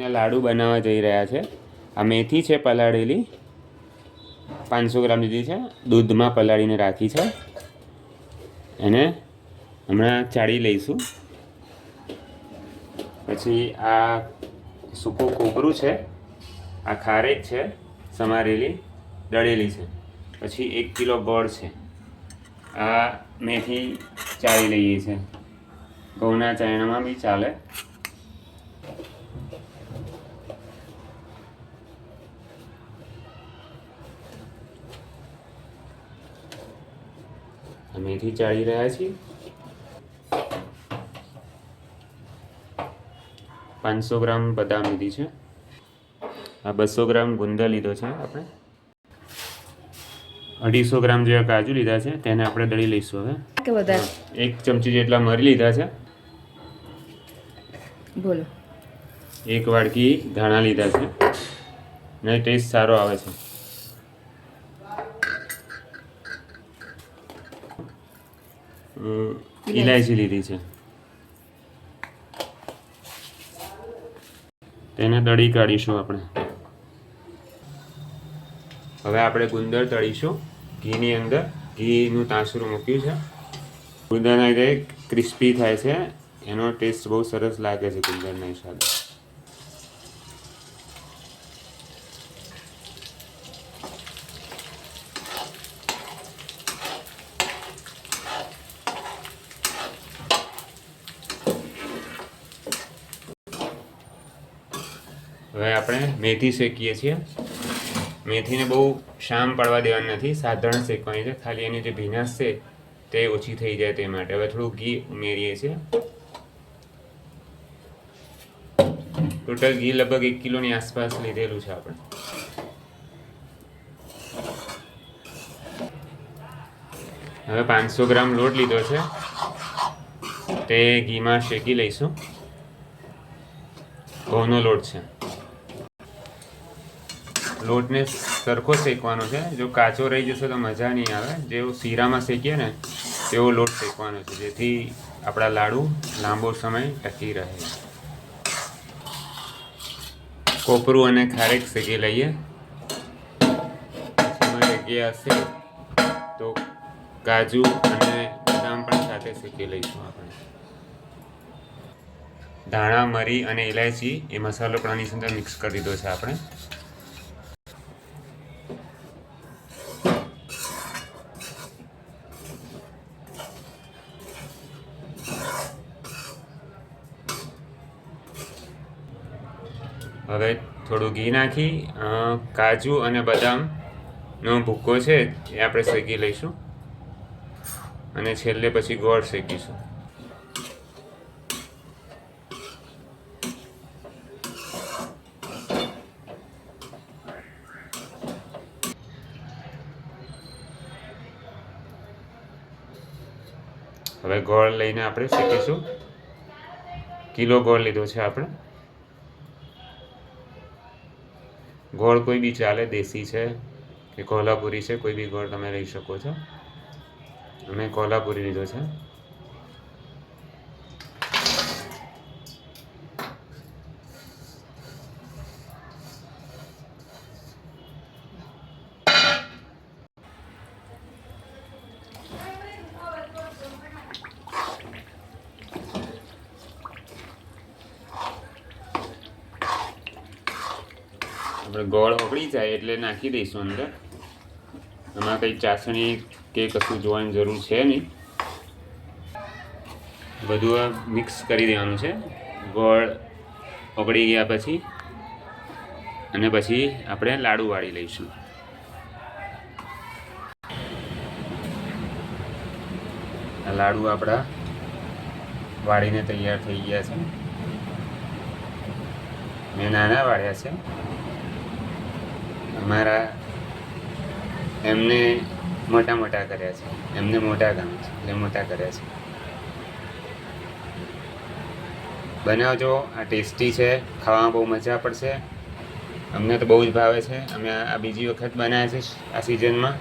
લાડુ બનાવવા જઈ રહ્યા છે. આ મેથી છે પલાળેલી. પાંચસો ગ્રામ લીધી છે. દૂધમાં પલાળીને રાખી છે. એને હમણાં ચાળી લઈશું. પછી આ સૂકું કોપરું છે. આ ખારેક છે, સમારેલી, દળેલી છે. પછી એક કિલો ગોળ છે. આ મેથી ચાળી લઈએ છે ઘઉંના ચાયણામાં બી ચાલે. મેથી ચાળી રહ્યા છીએ. પાંચસો ગ્રામ બદામ લીધી છે. આ બસો ગ્રામ ગુંદર લીધો છે આપણે. અઢીસો ગ્રામ જેવા કાજુ લીધા છે તેને આપણે દળી લઈશું હવે. એક ચમચી જેટલા મરી લીધા છે. બોલો. એક વાડકી ધાણા લીધા છે. ને ટેસ્ટ સારો આવે છે. ઇલાયચી. લીધી છે. તેને દળી કાઢીશું આપણે. હવે આપણે ગુંદર તળીશું ઘીની અંદર. ઘીનું તાંસરું મૂક્યું છે. ગુંદરના લીધે ક્રિસ્પી થાય છે એનો ટેસ્ટ બહુ સરસ લાગે છે ગુંદરના હિસાબે. હવે આપણે મેથી શેકીએ છીએ. મેથીને બહુ શામ પડવા દેવાની નથી. સાધારણ શેકવાની છે. ખાલી એની જે ભીનાશ છે તે ઓછી થઈ જાય તે માટે. હવે થોડું ઘી ઉમેરીએ છીએ. ટોટલ ઘી લગભગ એક કિલોની આસપાસ લીધેલું છે આપણે. હવે પાંચસો ગ્રામ લોટ લીધો છે. તે ઘીમાં શેકી લઈશું. ઘઉંનો લોટ છે. લોટને સરખો શેકવાનો છે. જો કાચો રહી જશે તો મજા નહીં આવે. જેવો શીરામાં શેકીએ ને, તેવો લોટ શેકવાનો છે. જેથી આપણા લાડુ લાંબો સમય ટકી રહે. કોપરું અને ખારેક શેકી લઈએ. જગ્યા હશે તો કાજુ અને બદામ પણ સાથે શેકી લઈશું આપણે. ધાણા, મરી અને ઇલાયચી એ મસાલો પણ આની અંદર મિક્સ કરી દીધો છે આપણે. હવે થોડું ઘી નાખી કાજુ અને બદામનો ભૂક્કો છે એ આપણે શેકી લઈશું. અને છેલ્લે પછી ગોળ શેકીશું. હવે ગોળ લઈને આપણે શેકીશું. કિલો ગોળ લીધો છે આપણે. ગોળ કોઈ બી ચાલે, દેશી છે કે કોલ્હાપુરી છે, કોઈ બી ગોળ તમે લઈ શકો છો. મેં કોલ્હાપુરી લીધો છે. આપણે ગોળ ઓગળી જાય એટલે નાખી દઈશું અંદર. એમાં કંઈ ચાસણી કે કશું જોવાની જરૂર છે નહીં. બધું મિક્સ કરી દેવાનું છે. ગોળ ઓગળી ગયા પછી અને પછી આપણે લાડુ વાળી લઈશું. આ લાડુ આપણા વાળીને તૈયાર થઈ ગયા છે. મેં નાના વાળ્યા છે. અમારા એમને મોટા મોટા કર્યા છે. એમને મોટા ગમે છે એટલે મોટા કર્યા છે. બનાવજો, આ ટેસ્ટી છે, ખાવામાં બહુ મજા પડશે. અમને તો બહુ જ ભાવે છે. અમે આ બીજી વખત બનાવ્યા છે આ સિઝનમાં